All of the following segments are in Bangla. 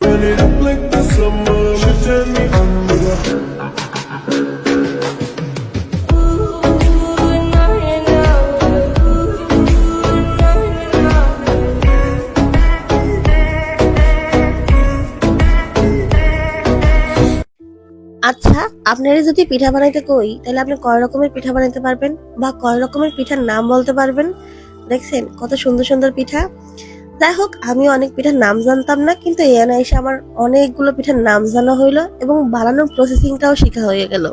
It up like the summer. She turn me আচ্ছা আপনারা যদি পিঠা বানাইতে কই, তাহলে আপনি কয় রকমের পিঠা বানাইতে পারবেন বা কয় রকমের পিঠার নাম বলতে পারবেন দেখছেন, কত সুন্দর সুন্দর পিঠা যাই হোক, আমি অনেক পিঠার নাম জানতাম না, কিন্তু এখানে এসে আমার অনেকগুলো পিঠার নাম জানা হইল এবং বানানোর প্রসেসিংটাও শেখা হয়ে গেল।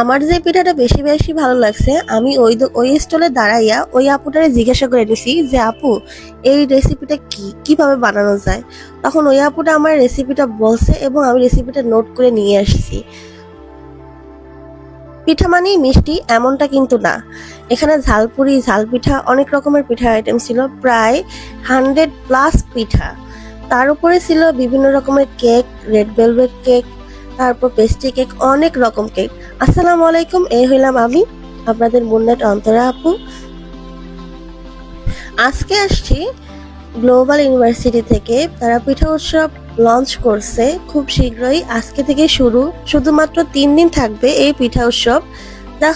আমার যে পিঠাটা বেশি বেশি ভালো লাগছে, আমি ওই ওই স্টলে দাঁড়াইয়া ওই আপুটারে জিজ্ঞাসা করে নিছি যে, আপু, এই রেসিপিটা কি কীভাবে বানানো যায়? তখন ওই আপুটা আমার রেসিপিটা বলছে এবং আমি রেসিপিটা নোট করে নিয়ে আসছি। পিঠা মানেই মিষ্টি এমনটা কিন্তু না। এখানে ঝালপুরি ঝাল পিঠা অনেক রকমের পিঠা আইটেম ছিল, প্রায় হান্ড্রেড প্লাস পিঠা। তার উপরে ছিল বিভিন্ন রকমের কেক রেড ভেলভেট কেক তারপর পেস্ট্রি কেক অনেক রকম কেক আসসালামু আলাইকুম, এই হইলাম আমি, আপনাদের মুন্নাট অন্তরা আপু। আজকে আসছি গ্লোবাল ইউনিভার্সিটি থেকে, তারা পিঠা উৎসব লঞ্চ করছে খুব শীঘ্রই আজকে থেকে শুরু। শুধুমাত্র তিন দিন থাকবে এই পিঠা উৎসব।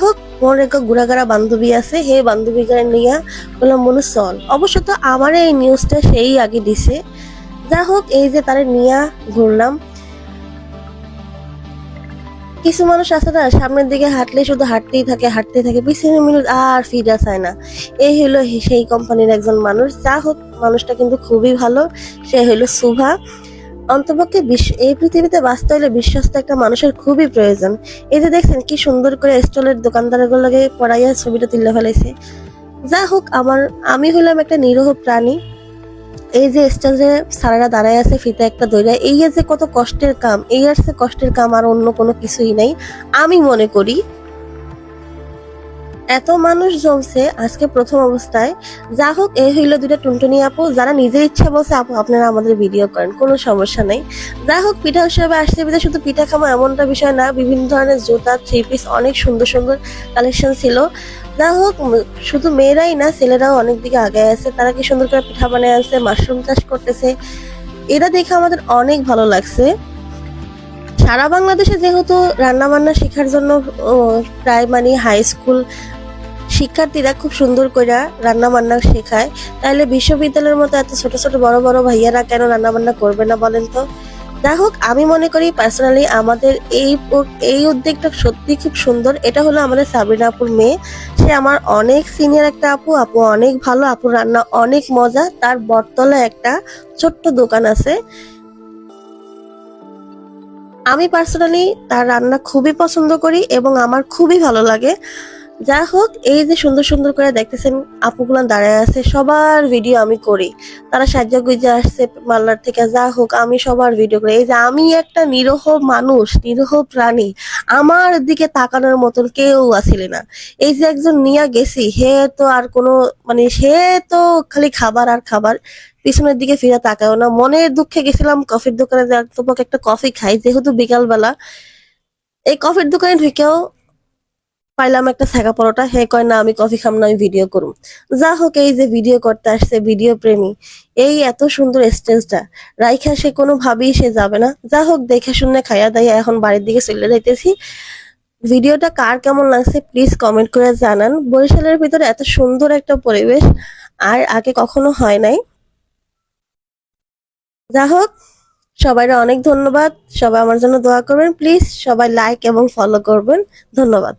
হোক মোর এক গুড়াগাড়া বান্ধবী আছে হে বান্ধবী গাড়ি নিয়ে বললাম মনু চল অবশ্য তো আমার এই নিউজটা সেই আগে দিছে। যাই হোক, এই যে তারা নিয়ে ঘুরলাম। কিছু মানুষ আছে না, সামনের দিকে হাঁটলে শুধু হাঁটতেই থাকে হাঁটতেই থাকে। পিছনে আর ফিরা চায় না। এই হলো সেই কোম্পানির একজন মানুষ। যা হোক, মানুষটা কিন্তু খুবই ভালো। সে হলো সুভা অন্তপক্ষে এই পৃথিবীতে বাঁচতে হলে বিশ্বস্ত একটা মানুষের খুবই প্রয়োজন। যে দেখছেন কি সুন্দর করে স্টলের দোকানদারগুলোকে পড়াইয়া ছবিটা তুলে ফেলেছে যা হোক, আমার আমি হলাম একটা নিরহ প্রাণী। এই যে স্টেজে সারারা দাঁড়ায় আছে ফিতে একটা দইরা, এই যে কত কষ্টের কাম, এই আর কষ্টের কাম আর অন্য কোনো কিছুই নাই। আমি মনে করি এত মানুষ জমছে আজকে প্রথম অবস্থায়। যা হোক এই হইল দুটা টুনটুনি আপু, যারা নিজের ইচ্ছা বলছে, আপু, আপনারা আমাদের ভিডিও করেন, কোনো সমস্যা নেই। যা হোক, পিঠা উৎসবে আসতে পিঠা শুধু পিঠা খামো এমনটা বিষয় না, বিভিন্ন ধরনের জুতা থ্রি পিস অনেক সুন্দর সুন্দর কালেকশন ছিল। যা হোক শুধু মেয়েরাই না, ছেলেরাও অনেক দিকে আগে আছে, তারা কি সুন্দর করে পিঠা বানিয়ে আছে মাশরুম চাষ করতেছে, এটা দেখে আমাদের অনেক ভালো লাগছে। সারা বাংলাদেশে যেহেতু রান্না বান্না শেখার জন্য ও, প্রাইমারি হাই স্কুল শিক্ষার্থীরা খুব সুন্দর করে রান্না বান্না শেখায়। তাহলে বিশ্ববিদ্যালয়ের মতো এত ছোট ছোট বড় বড় ভাইয়ারা কেন রান্না বান্না করবে না বলেন তো? যাই হোক আমি মনে করি পার্সোনালি আমাদের এই এই উদ্যোগটা সত্যি খুব সুন্দর। এটা হলো আমাদের সাবিনা আপুর মেয়ে। সে আমার অনেক সিনিয়র একটা আপু। আপু অনেক ভালো আপুর রান্না অনেক মজা। তার বটতলায় একটা ছোট্ট দোকান আছে। আমি পার্সোনালি তার রান্না খুবই পছন্দ করি এবং আমার খুবই ভালো লাগে। যা হোক, এই যে সুন্দর সুন্দর করে দেখতেছেন আপুগুলো দাঁড়ায় আছে, সবার ভিডিও আমি করি। তারা সাহায্য গুজে আসছে মাল্লার থেকে যা হোক, আমি সবার ভিডিও করি। এই যে আমি একটা নিরহ মানুষ, নিরহ প্রাণী, আমার দিকে তাকানোর মতন কেউ আসিলে না। এই যে একজন নিয়া গেছি হে তো আর কোনো মানে সে তো খালি খাবার আর খাবার, পিছনের দিকে ফিরে তাকাও না। মনের দুঃখে গেছিলাম, কফির দোকানে তোমাকে একটা কফি খাই, যেহেতু বিকালবেলা, এই কফির দোকানে ঢুকেও পাইলাম একটা ছাকা পরোটা, হে কয়, না, আমি কফি খাম না, আমি ভিডিও করুম। যা হোক, এই যে ভিডিও করতে আসছে ভিডিও প্রেমী, এই এত সুন্দর স্টেজটা রাইখা, সে কোনো ভাবেই সে যাবে না। যা হোক, দেখে শুনে খাইয়া দাইয়া এখন বাড়ির দিকে চলে যাইতেছি। ভিডিওটা কার কেমন লাগছে প্লিজ কমেন্ট করে জানান। বরিশালের ভিতরে এত সুন্দর একটা পরিবেশ, আর আগে কখনো হয় নাই। যা হোক সবাই অনেক ধন্যবাদ। সবাই আমার জন্য দোয়া করবেন। প্লিজ সবাই লাইক এবং ফলো করবেন। ধন্যবাদ।